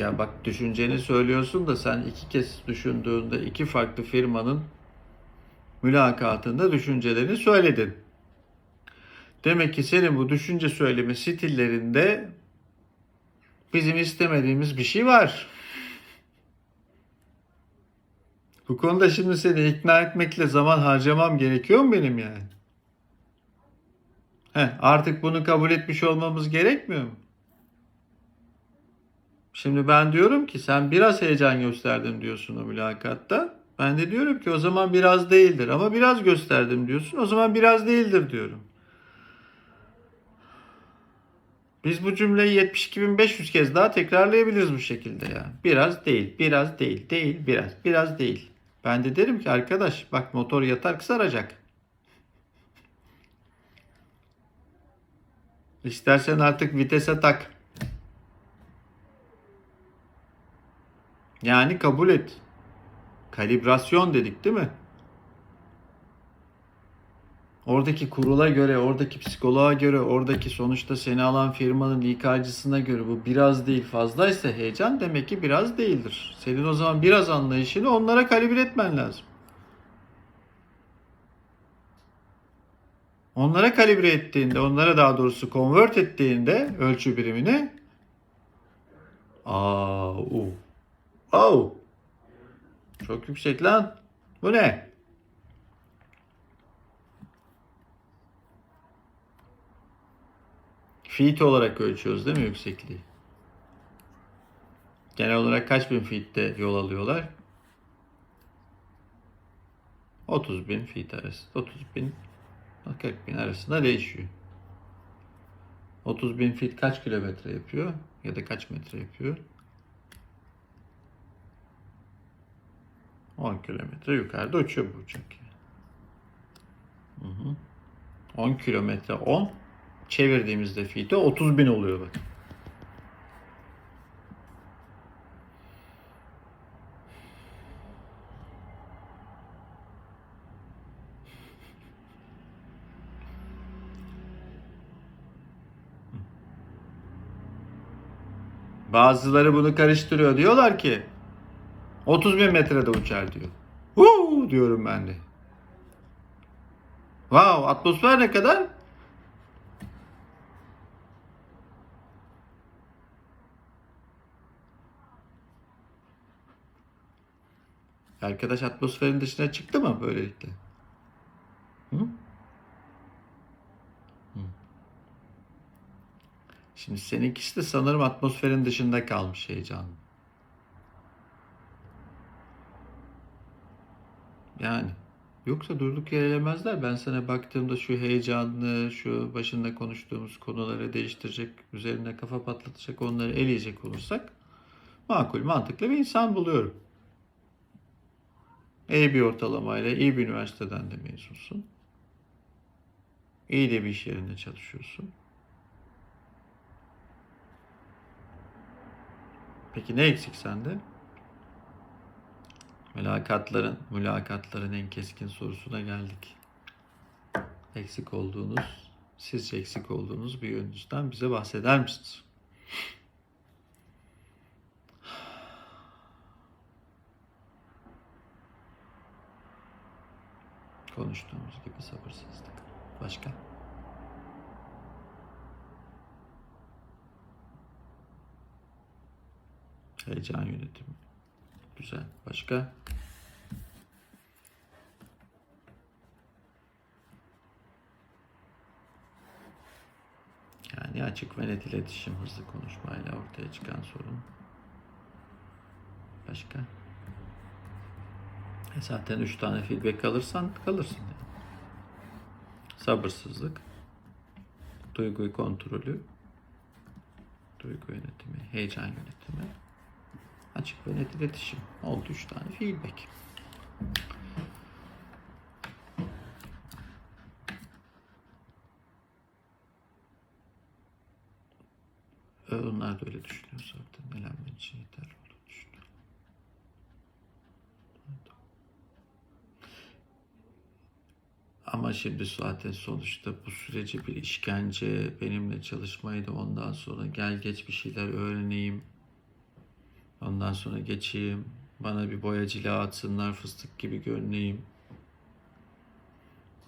Ya bak düşünceni söylüyorsun da sen iki kez düşündüğünde iki farklı firmanın mülakatında düşüncelerini söyledin. Demek ki senin bu düşünce söyleme stillerinde bizim istemediğimiz bir şey var. Bu konuda şimdi seni ikna etmekle zaman harcamam gerekiyor mu benim yani? Heh, artık bunu kabul etmiş olmamız gerekmiyor mu? Şimdi ben diyorum ki sen biraz heyecan gösterdin diyorsun o mülakatta. Ben de diyorum ki o zaman biraz değildir. Ama biraz gösterdim diyorsun. O zaman biraz değildir diyorum. Biz bu cümleyi 72.500 kez daha tekrarlayabiliriz bu şekilde ya. Biraz değil, biraz değil, değil, biraz, biraz değil. Ben de derim ki arkadaş bak motor yatar kısaracak. İstersen artık vitese tak. Yani kabul et. Kalibrasyon dedik değil mi? Oradaki kurula göre, oradaki psikoloğa göre, oradaki sonuçta seni alan firmanın İK'cısına göre bu biraz değil fazlaysa heyecan demek ki biraz değildir. Senin o zaman biraz anlayışını onlara kalibre etmen lazım. Onlara kalibre ettiğinde, onlara daha doğrusu convert ettiğinde ölçü birimini Aa, u. Oh. Çok yüksek lan. Bu ne? Feet olarak ölçüyoruz değil mi yüksekliği? Genel olarak kaç bin feet'te yol alıyorlar? 30 bin feet arası. 30 bin 40 bin arasında değişiyor. 30 bin feet kaç kilometre yapıyor? Ya da kaç metre yapıyor? 10 kilometre yukarıda uçuyor bu uçak. Hı hı. 10 kilometre 10 çevirdiğimizde feet'e 30 bin oluyor bak. Bazıları bunu karıştırıyor. Diyorlar ki 30 bin metrede uçar diyor. Huu diyorum ben de. Wow atmosfer ne kadar? Arkadaş atmosferin dışına çıktı mı böylelikle? Hı? Şimdi seninkisi de sanırım atmosferin dışında kalmış heyecan. Yani yoksa durduk yere elemezler. Ben sana baktığımda şu heyecanlı, şu başında konuştuğumuz konuları değiştirecek, üzerine kafa patlatacak, onları eleyecek olursak makul, mantıklı bir insan buluyorum. İyi bir ortalamayla, iyi bir üniversiteden de mezunsun. İyi de bir iş yerinde çalışıyorsun. Peki ne eksik sende? Mülakatların, mülakatların en keskin sorusuna geldik. Eksik olduğunuz, sizce eksik olduğunuz bir yönünüzden bize bahseder misiniz? Konuştuğumuz gibi sabırsızlık. Başka? Heyecan yönetimi. Güzel. Başka? Yani açık ve net iletişim, hızlı konuşmayla ortaya çıkan sorun. Başka? E zaten üç tane feedback alırsan kalırsın. Yani. Sabırsızlık, duygu kontrolü, duygu yönetimi, heyecan yönetimi, açık ve net iletişim. Oldu üç tane feedback. Ee, Onlar da öyle düşünüyor zaten. Elenmen için yeterli olduğunu düşünüyor. Ama şimdi zaten sonuçta bu süreci bir işkence, benimle çalışmayı da ondan sonra gel geç bir şeyler öğreneyim. Ondan sonra geçeyim. Bana bir boyacıyla atsınlar fıstık gibi görüneyim.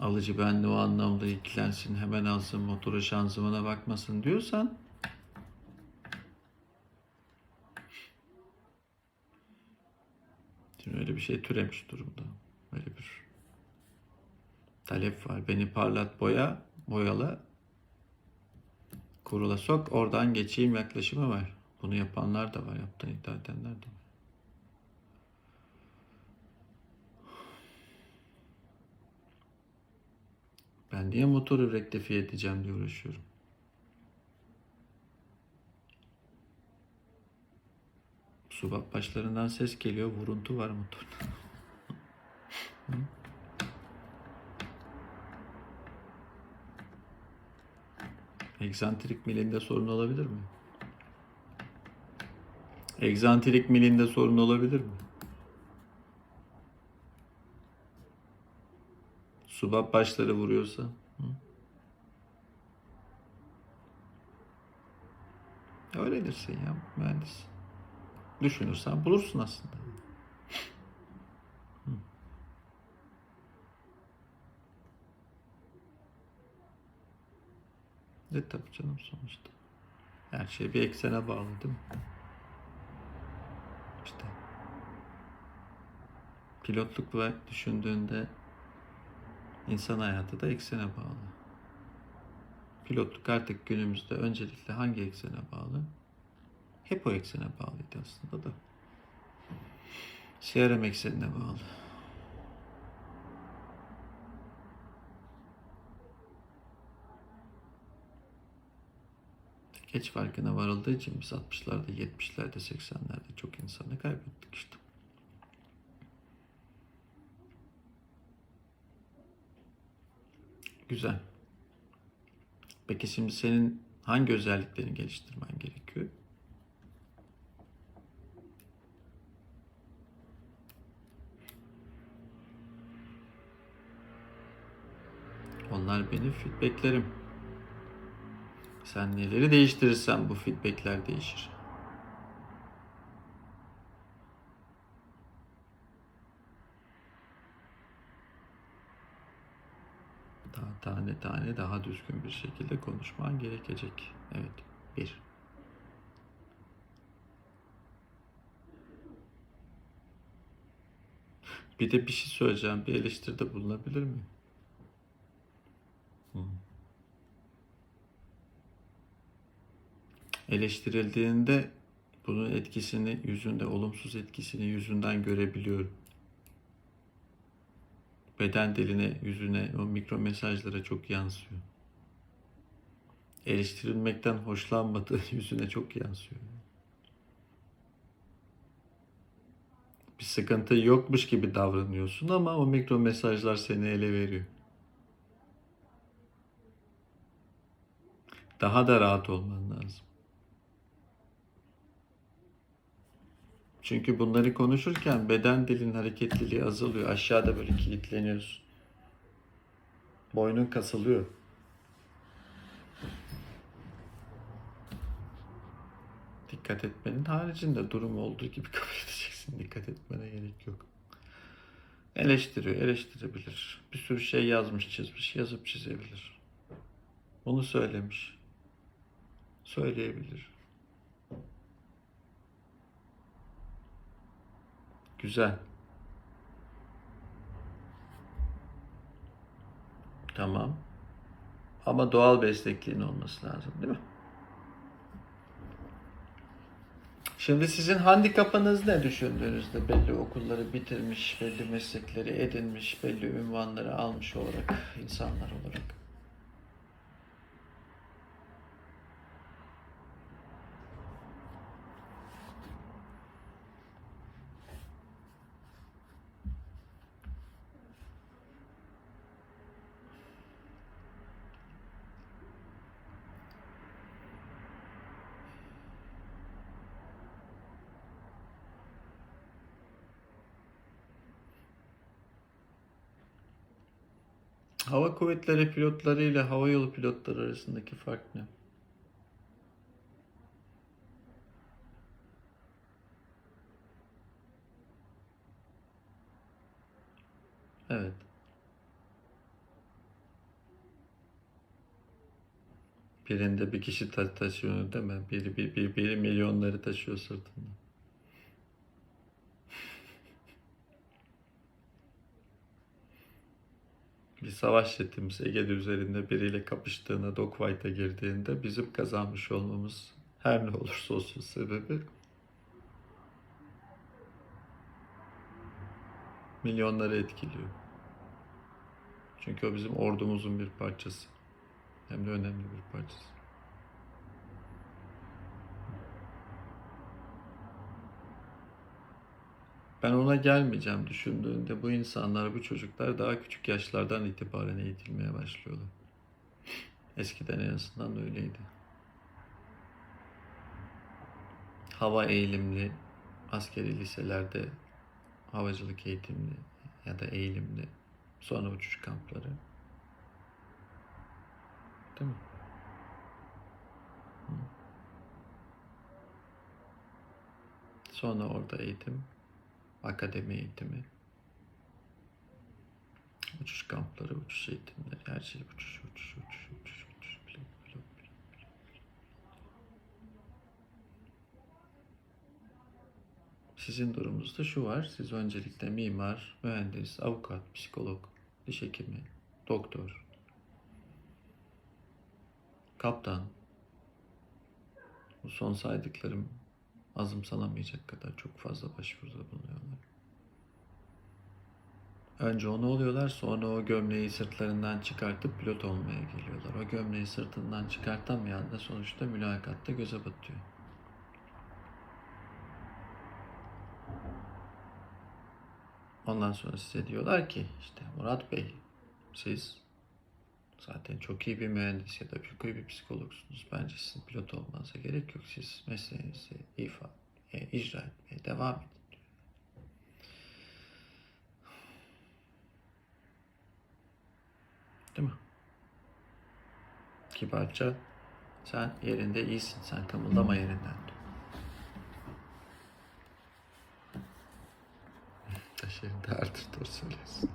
Alıcı benle o anlamda ilgilensin. Hemen alsın motora şanzımana bakmasın diyorsan Şimdi öyle bir şey türemiş durumda. Böyle bir talep var. Beni parlat boya, boyala, kurula sok, oradan geçeyim yaklaşımı var. Bunu yapanlar da var, yaptığını iddia edenler de var. Ben niye motoru rektifiye edeceğim diye uğraşıyorum. Subap başlarından ses geliyor, vuruntu var motorda. Hı? Egzantrik milinde sorun olabilir mi? Egzantrik milinde sorun olabilir mi? Subap başları vuruyorsa. Hı? Öyledirsin ya mühendis. Düşünürsen bulursun aslında. Ne tabii canım sonuçta. Her şey bir eksene bağlı değil mi? İşte. Pilotluk ve düşündüğünde insan hayatı da eksene bağlı. Pilotluk artık günümüzde öncelikle hangi eksene bağlı? Hep o eksene bağlıydı aslında da. CRM eksenine bağlı. Geç farkına varıldığı için biz 60'larda, 70'lerde, 80'lerde çok insanı kaybettik işte. Güzel. Peki şimdi senin hangi özelliklerini geliştirmen gerekiyor? Onlar benim feedbacklerim. Sen neleri değiştirirsen bu feedbackler değişir. Daha tane tane daha düzgün bir şekilde konuşman gerekecek. Evet. Bir. Bir de bir şey söyleyeceğim. Bir eleştiride bulunabilir miyim? Hı. Eleştirildiğinde bunun etkisini yüzünde, olumsuz etkisini yüzünden görebiliyorum. Beden diline, yüzüne, o mikro mesajlara çok yansıyor. Eleştirilmekten hoşlanmadığı yüzüne çok yansıyor. Bir sıkıntı yokmuş gibi davranıyorsun ama o mikro mesajlar seni ele veriyor. Daha da rahat olman lazım. Çünkü bunları konuşurken beden dilin hareketliliği azalıyor. Aşağıda böyle kilitleniyorsun. Boynun kasılıyor. Dikkat etmenin haricinde durum olduğu gibi kabul edeceksin. Dikkat etmene gerek yok. Eleştiriyor, eleştirebilir. Bir sürü şey yazmış, çizmiş, yazıp çizebilir. Bunu söylemiş. Söyleyebilir. Güzel. Tamam. Ama doğal bir esnekliğin olması lazım değil mi? Şimdi sizin handikapınız ne düşündüğünüzde belli okulları bitirmiş, belli meslekleri edinmiş, belli ünvanları almış olarak insanlar olarak? Hava kuvvetleri pilotları ile hava yolu pilotları arasındaki fark ne? Evet. Birinde bir kişi taşıyor değil mi? Biri, bir, bir, biri milyonları taşıyor sırtında. Bir savaş jetimiz Ege'de üzerinde biriyle kapıştığında, dogfight'a girdiğinde bizim kazanmış olmamız her ne olursa olsun sebebi milyonları etkiliyor. Çünkü o bizim ordumuzun bir parçası. Hem de önemli bir parçası. Ben ona gelmeyeceğim düşündüğünde bu insanlar, bu çocuklar daha küçük yaşlardan itibaren eğitilmeye başlıyorlar. Eskiden en azından öyleydi. Hava eğilimli askeri liselerde havacılık eğitimli ya da eğilimli sonra uçuş kampları. Değil mi? Sonra orada eğitim, akademi eğitimi, uçuş kampları, uçuş eğitimleri, her şey uçuş, uçuş, uçuş, uçuş, uçuş, pilot, pilot, pilot. Sizin durumunuzda şu var, siz öncelikle mimar, mühendis, avukat, psikolog, diş hekimi, doktor, kaptan, bu son saydıklarım azımsanamayacak kadar çok fazla başvuruda bulunuyorlar. Önce onu oluyorlar, sonra o gömleği sırtlarından çıkartıp pilot olmaya geliyorlar. O gömleği sırtından çıkartamayan da sonuçta mülakatta göze batıyor. Ondan sonra size diyorlar ki işte Murat Bey siz zaten çok iyi bir mühendis ya da çok iyi bir psikologsunuz. Bence sizin pilot olmanıza gerek yok. Siz mesleğinizi ifa, e, icra etmeye devam edin. diyor. Değil mi? Kibarca sen yerinde iyisin. Sen kımıldama yerinden diyor. Taş yerinde ağırdır doğru söylüyorsun.